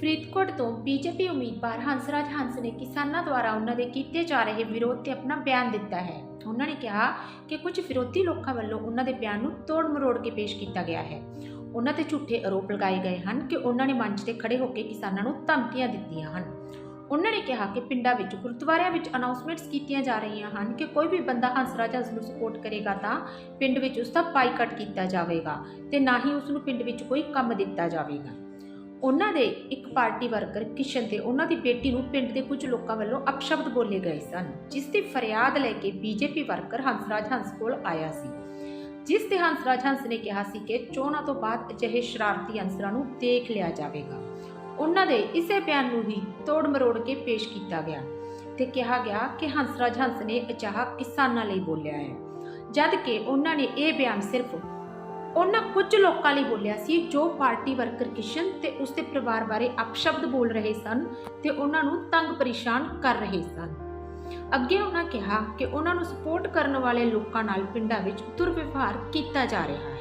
ਫਰੀਦਕੋਟ ਤੋਂ ਬੀਜੇਪੀ ਉਮੀਦਵਾਰ ਹੰਸਰਾਜ ਹੰਸ ਨੇ ਕਿਸਾਨਾਂ ਦੁਆਰਾ ਉਹਨਾਂ ਦੇ ਕੀਤੇ ਜਾ ਰਹੇ ਵਿਰੋਧ ਤੇ ਆਪਣਾ ਬਿਆਨ ਦਿੱਤਾ ਹੈ। ਉਹਨਾਂ ਨੇ ਕਿਹਾ ਕਿ ਕੁਝ ਵਿਰੋਧੀ ਲੋਕਾਂ ਵੱਲੋਂ ਉਹਨਾਂ ਦੇ ਬਿਆਨ ਨੂੰ ਤੋੜ ਮਰੋੜ ਕੇ ਪੇਸ਼ ਕੀਤਾ ਗਿਆ ਹੈ। ਉਹਨਾਂ ਤੇ ਝੂਠੇ ਆਰੋਪ ਲਗਾਏ ਗਏ ਹਨ ਕਿ ਉਹਨਾਂ ਨੇ ਮੰਚ ਤੇ ਖੜੇ ਹੋ ਕੇ ਕਿਸਾਨਾਂ ਨੂੰ ਧਮਕੀਆਂ ਦਿੱਤੀਆਂ ਹਨ। ਉਹਨਾਂ ਨੇ ਕਿਹਾ ਕਿ ਪਿੰਡਾਂ ਵਿੱਚ ਗੁਰਦੁਆਰਿਆਂ ਵਿੱਚ ਅਨਾਉਂਸਮੈਂਟਸ ਕੀਤੀਆਂ ਜਾ ਰਹੀਆਂ ਹਨ ਕਿ ਕੋਈ ਵੀ ਬੰਦਾ ਹੰਸਰਾਜ ਹੰਸ ਨੂੰ ਸਪੋਰਟ ਕਰੇਗਾ ਤਾਂ ਪਿੰਡ ਵਿੱਚ ਉਸ ਦਾ ਬਾਈਕਾਟ ਕੀਤਾ ਜਾਵੇਗਾ ਤੇ ਨਾ ਹੀ ਉਸ ਨੂੰ ਪਿੰਡ ਵਿੱਚ ਕੋਈ ਕੰਮ ਦਿੱਤਾ ਜਾਵੇਗਾ। ਉਹਨਾਂ ਦੇ ਇੱਕ ਪਾਰਟੀ ਵਰਕਰ ਕਿਸ਼ਨ ਤੇ ਉਹਨਾਂ ਦੀ ਬੇਟੀ ਨੂੰ ਪਿੰਡ ਦੇ ਕੁਝ ਲੋਕਾਂ ਵੱਲੋਂ ਅਪਸ਼ਬਦ ਬੋਲੇ ਗਏ ਸਨ, ਜਿਸ ਦੀ ਫਰਿਆਦ ਲੈ ਕੇ ਬੀਜੇਪੀ ਵਰਕਰ ਹੰਸਰਾਜ ਹੰਸ ਕੋਲ ਆਇਆ ਸੀ। ਜਿਸ ਤੇ ਹੰਸਰਾਜ ਹੰਸ ਨੇ ਕਿਹਾ ਸੀ ਕਿ ਚੋਣਾਂ ਤੋਂ ਬਾਅਦ ਅਜਿਹੇ ਸ਼ਰਾਰਤੀ ਅੰਸਰਾਂ ਨੂੰ ਦੇਖ ਲਿਆ ਜਾਵੇਗਾ। ਉਹਨਾਂ ਦੇ ਇਸੇ ਬਿਆਨ ਨੂੰ ਹੀ ਤੋੜ ਮਰੋੜ ਕੇ ਪੇਸ਼ ਕੀਤਾ ਗਿਆ ਤੇ ਕਿਹਾ ਗਿਆ ਕਿ ਹੰਸਰਾਜ ਹੰਸ ਨੇ ਅਜਿਹਾ ਕਿਸਾਨਾਂ ਲਈ ਬੋਲਿਆ ਹੈ। ਜਦ ਕਿ ਉਹਨਾਂ ਨੇ ਇਹ ਬਿਆਨ ਸਿਰਫ ਉਹਨਾਂ ਕੁਝ ਲੋਕਾਂ ਲਈ ਬੋਲਿਆ ਸੀ ਜੋ ਪਾਰਟੀ ਵਰਕਰ ਕਿਸ਼ਨ ਤੇ ਉਸਦੇ ਪਰਿਵਾਰ ਬਾਰੇ ਅਪਸ਼ਬਦ ਬੋਲ ਰਹੇ ਸਨ ਤੇ ਉਹਨਾਂ ਨੂੰ ਤੰਗ ਪਰੇਸ਼ਾਨ ਕਰ ਰਹੇ ਸਨ। ਅੱਗੇ ਉਹਨਾਂ ਕਿਹਾ ਕਿ ਉਹਨਾਂ ਨੂੰ ਸਪੋਰਟ ਕਰਨ ਵਾਲੇ ਲੋਕਾਂ ਨਾਲ ਪਿੰਡਾਂ ਵਿੱਚ ਦੁਰਵਿਵਹਾਰ ਕੀਤਾ ਜਾ ਰਿਹਾ ਹੈ।